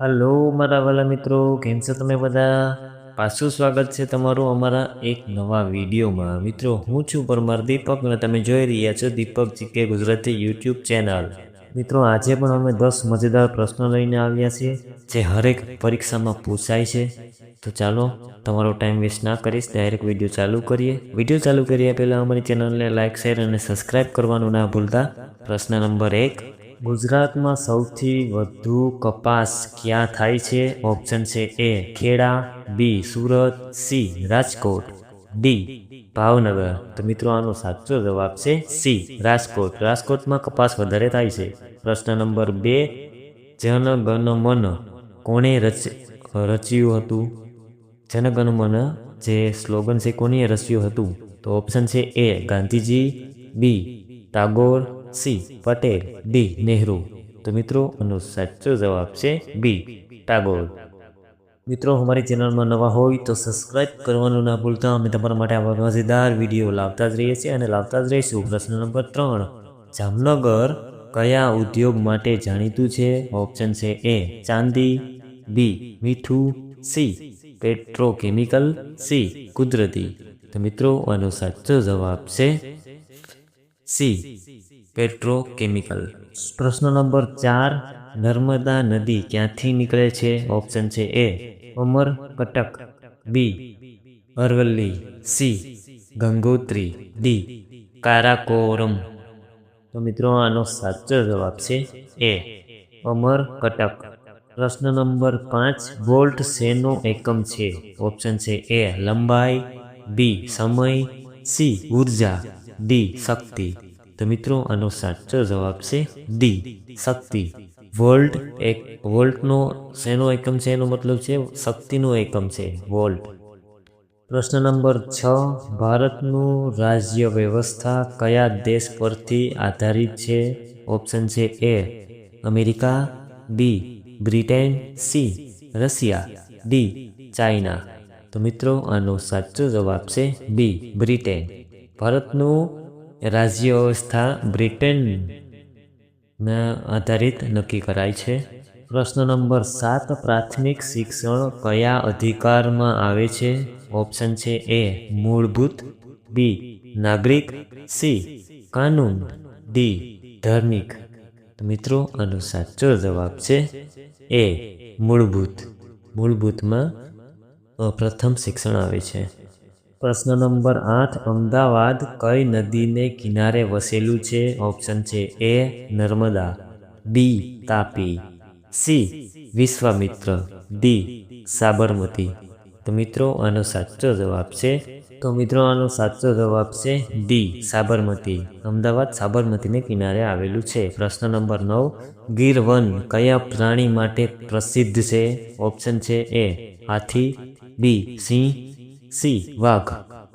Hello મારા વાલા મિત્રો, કેમ છો તમે બધા? પાછું સ્વાગત છે તમારું અમારા એક નવા વિડીયોમાં. મિત્રો, હું છું પરમાર દીપક અને તમે જોઈ રહ્યા છો Deepak GK Gujarati YouTube channel. મિત્રો, આજે પણ અમે દસ મજેદાર પ્રશ્નો લઈને આવ્યા છીએ, જે હરેક પરીક્ષામાં પૂછાય છે. તો ચાલો, તમારો ટાઈમ વેસ્ટ ના કરીશ ડાયરેક્ટ વીડિયો ચાલુ કરીએ. વીડિયો ચાલુ કર્યા પહેલાં અમારી ચેનલને લાઇક શેર અને સબસ્ક્રાઇબ કરવાનું ના ભૂલતા. પ્રશ્ન નંબર એક ગુજરાતમાં સૌથી વધુ કપાસ ક્યાં થાય છે? ઓપ્શન છે A Kheda B Surat C Rajkot D Bhavnagar. તો મિત્રો, આનો સાચો જવાબ છે સી રાજકોટ. રાજકોટમાં કપાસ વધારે થાય છે. પ્રશ્ન નંબર બે જનગણ મન કોણે રચ, રચ્યું હતું? જનગણ મન જે સ્લોગન છે કોને રચ્યું હતું? તો ઓપ્શન છે A Gandhiji B Tagore C, Patel, D, Nehru. તો મિત્રો, આનો સાચો જવાબ છે બી, ટાગોર. મિત્રો, અમારી ચેનલમાં નવા હોય તો સબસ્ક્રાઇબ કરવાનું ના ભૂલતા. અમે તમારા માટે આવા મજેદાર વીડિયો લાવતા જ રહીએ છીએ અને લાવતા જ રહીશું. પ્રશ્ન નંબર ત્રણ. જામનગર કયા ઉદ્યોગ માટે જાણીતું છે? ઓપ્શન છે એ, ચાંદી, બી, મીઠું, સી, પેટ્રોકેમિકલ, સી, કુદરતી. તો મિત્રો, આનો સાચો જવાબ છે સી. પેટ્રોકેમિકલ. પ્રશ્ન નંબર ચાર, નર્મદા નદી ક્યાંથી નીકળે છે? ઓપ્શન છે A, Amarkantak. B, Aravalli. C, Gangotri. D, Karakoram. તો મિત્રો આનો સાચો જવાબ છે એ, અમર કટક. પ્રશ્ન નંબર પાંચ વોલ્ટ શેનો એકમ છે? ઓપ્શન છે એ, લંબાઈ. બી, સમય. સી, ઊર્જા. ડી, શક્તિ. તો મિત્રો, આનો સાચો જવાબ છે ડી શક્તિ. વોલ્ટ એક, વોલ્ટનો શેનો એકમ છે? એનો મતલબ છે શક્તિનો એકમ છે, વોલ્ટ. પ્રશ્ન નંબર છ, ભારતનું રાજ્ય વ્યવસ્થા કયા દેશ પરથી આધારિત છે? ઓપ્શન છે A, America, B, Britain, C, Russia, D, China. તો મિત્રો, આનો સાચો જવાબ છે બી, બ્રિટેન. ભારતનું રાજ્ય વ્યવસ્થા બ્રિટનના આધારિત નક્કી કરાય છે. પ્રશ્ન નંબર સાત, પ્રાથમિક શિક્ષણ કયા અધિકારમાં આવે છે? ઓપ્શન છે એ, મૂળભૂત, બી, નાગરિક, સી, કાનૂન, ડી, ધાર્મિક. મિત્રો, આનો સાચો જવાબ છે એ, મૂળભૂત. મૂળભૂતમાં પ્રથમ શિક્ષણ આવે છે. પ્રશ્ન નંબર આઠ, અમદાવાદ કઈ નદીને કિનારે વસેલું છે? ઓપ્શન છે A, Narmada. B, Tapi. C, Vishwamitra. D, Sabarmati. તો મિત્રો, આનો સાચો જવાબ છે? તો મિત્રો, આનો સાચો જવાબ છે ડી, સાબરમતી. અમદાવાદ સાબરમતીને કિનારે આવેલું છે. પ્રશ્ન નંબર નવ ગીર વન કયા પ્રાણી માટે પ્રસિદ્ધ છે? ઓપ્શન છે એ, હાથી. બી, સિંહ. સી, વાઘ.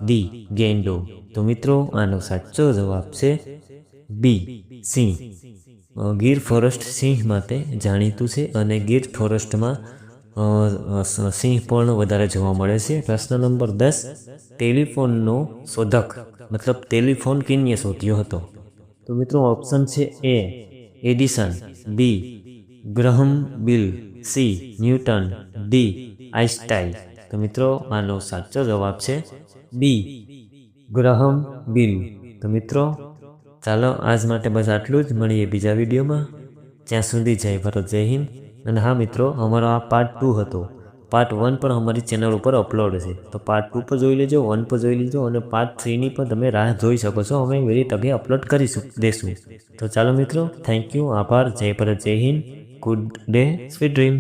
ડી, ગેંડો. તો મિત્રો, આનો સાચો જવાબ છે બી, સિંહ. ગીર ફોરેસ્ટ સિંહ માટે જાણીતું છે અને ગીર ફોરેસ્ટમાં સિંહ પણ વધારે જોવા મળે છે. પ્રશ્ન નંબર દસ, ટેલિફોનનો શોધક. મતલબ ટેલિફોન કિન્યે શોધ્યો હતો. તો મિત્રો, ઓપ્શન છે A, Edison. B, Graham Bell. C, Newton. D Einstein તો મિત્રો આનો સાચો જવાબ છે બી, ગ્રહમ બિલ તો મિત્રો, ચાલો આજ માટે બસ આટલું જ. મળીએ બીજા વિડીયોમાં. ત્યાં સુધી જય ભારત, જય હિન્દ. અને હા મિત્રો, અમારો આ પાર્ટ ટુ હતો. પાર્ટ વન પણ અમારી ચેનલ ઉપર અપલોડ છે. તો પાર્ટ ટુ પર જોઈ લેજો વન પર જોઈ લેજો અને પાર્ટ થ્રીની પણ તમે રાહ જોઈ શકો છો. અમે વેરી તકે અપલોડ કરીશું, દેશું. તો ચાલો મિત્રો થેન્ક યુ આભાર. જય ભારત, જય Hind. Good day sweet dream